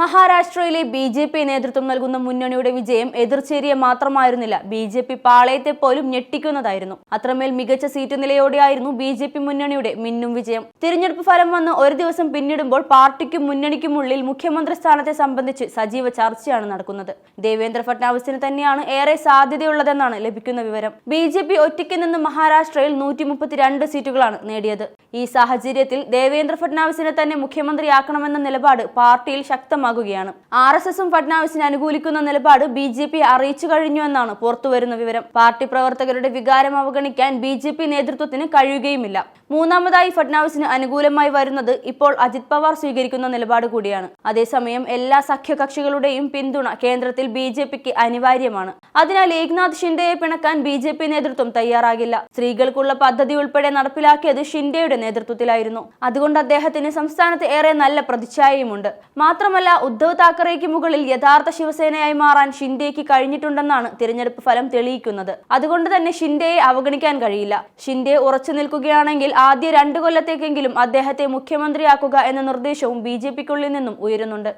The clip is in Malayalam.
മഹാരാഷ്ട്രയിലെ ബി ജെ പി നേതൃത്വം നൽകുന്ന മുന്നണിയുടെ വിജയം എതിർചേരിയെ മാത്രമായിരുന്നില്ല. ബി ജെ പി പാളയത്തെ പോലും ഞെട്ടിക്കുന്നതായിരുന്നു. അത്രമേൽ മികച്ച സീറ്റ് നിലയോടെയായിരുന്നു ബി ജെ പി മുന്നണിയുടെ മിന്നും വിജയം. തിരഞ്ഞെടുപ്പ് ഫലം വന്ന് ഒരു ദിവസം പിന്നിടുമ്പോൾ പാർട്ടിക്കും മുന്നണിക്കുമുള്ളിൽ മുഖ്യമന്ത്രി സ്ഥാനത്തെ സംബന്ധിച്ച് സജീവ ചർച്ചയാണ് നടക്കുന്നത്. ദേവേന്ദ്ര ഫട്നാവിസിന് തന്നെയാണ് ഏറെ സാധ്യതയുള്ളതെന്നാണ് ലഭിക്കുന്ന വിവരം. ബി ജെ പി ഒറ്റയ്ക്ക് നിന്ന് മഹാരാഷ്ട്രയിൽ നൂറ്റി മുപ്പത്തിരണ്ട് സീറ്റുകളാണ് നേടിയത്. ഈ സാഹചര്യത്തിൽ ദേവേന്ദ്ര ഫട്നാവിസിനെ തന്നെ മുഖ്യമന്ത്രിയാക്കണമെന്ന നിലപാട് പാർട്ടിയിൽ ശക്തമാകുകയാണ് ആർ എസ് എസും ഫഡ്നാവിസിനെ അനുകൂലിക്കുന്ന നിലപാട് ബി ജെ പി അറിയിച്ചു കഴിഞ്ഞുവെന്നാണ് പുറത്തുവരുന്ന വിവരം. പാർട്ടി പ്രവർത്തകരുടെ വികാരം അവഗണിക്കാൻ ബി ജെ പി നേതൃത്വത്തിന് കഴിയുകയുമില്ല. മൂന്നാമതായി ഫഡ്നാവിസിന് അനുകൂലമായി വരുന്നത് ഇപ്പോൾ അജിത് പവാർ സ്വീകരിക്കുന്ന നിലപാട് കൂടിയാണ്. അതേസമയം എല്ലാ സഖ്യകക്ഷികളുടെയും പിന്തുണ കേന്ദ്രത്തിൽ ബി ജെ പിക്ക് അനിവാര്യമാണ്. അതിനാൽ ഏക്നാഥ് ഷിൻഡെയെ പിണക്കാൻ ബി ജെ പി നേതൃത്വം തയ്യാറാകില്ല. സ്ത്രീകൾക്കുള്ള പദ്ധതി ഉൾപ്പെടെ നടപ്പിലാക്കിയത് ഷിൻഡെയുടെ നേതൃത്വത്തിലായിരുന്നു. അതുകൊണ്ട് അദ്ദേഹത്തിന് സംസ്ഥാനത്ത് ഏറെ നല്ല പ്രതിച്ഛായയുമുണ്ട്. മാത്രമല്ല ഉദ്ധവ് താക്കറേക്ക് മുകളിൽ യഥാർത്ഥ ശിവസേനയായി മാറാൻ ഷിൻഡേക്ക് കഴിഞ്ഞിട്ടുണ്ടെന്നാണ് തിരഞ്ഞെടുപ്പ് ഫലം തെളിയിക്കുന്നത്. അതുകൊണ്ട് തന്നെ ഷിൻഡെയെ അവഗണിക്കാൻ കഴിയില്ല. ഷിൻഡെ ഉറച്ചു നിൽക്കുകയാണെങ്കിൽ ആദ്യ രണ്ടു കൊല്ലത്തേക്കെങ്കിലും അദ്ദേഹത്തെ മുഖ്യമന്ത്രിയാക്കുക എന്ന നിർദ്ദേശവും ബി ജെ പിക്കുള്ളിൽ നിന്നും ഉയരുന്നുണ്ട്.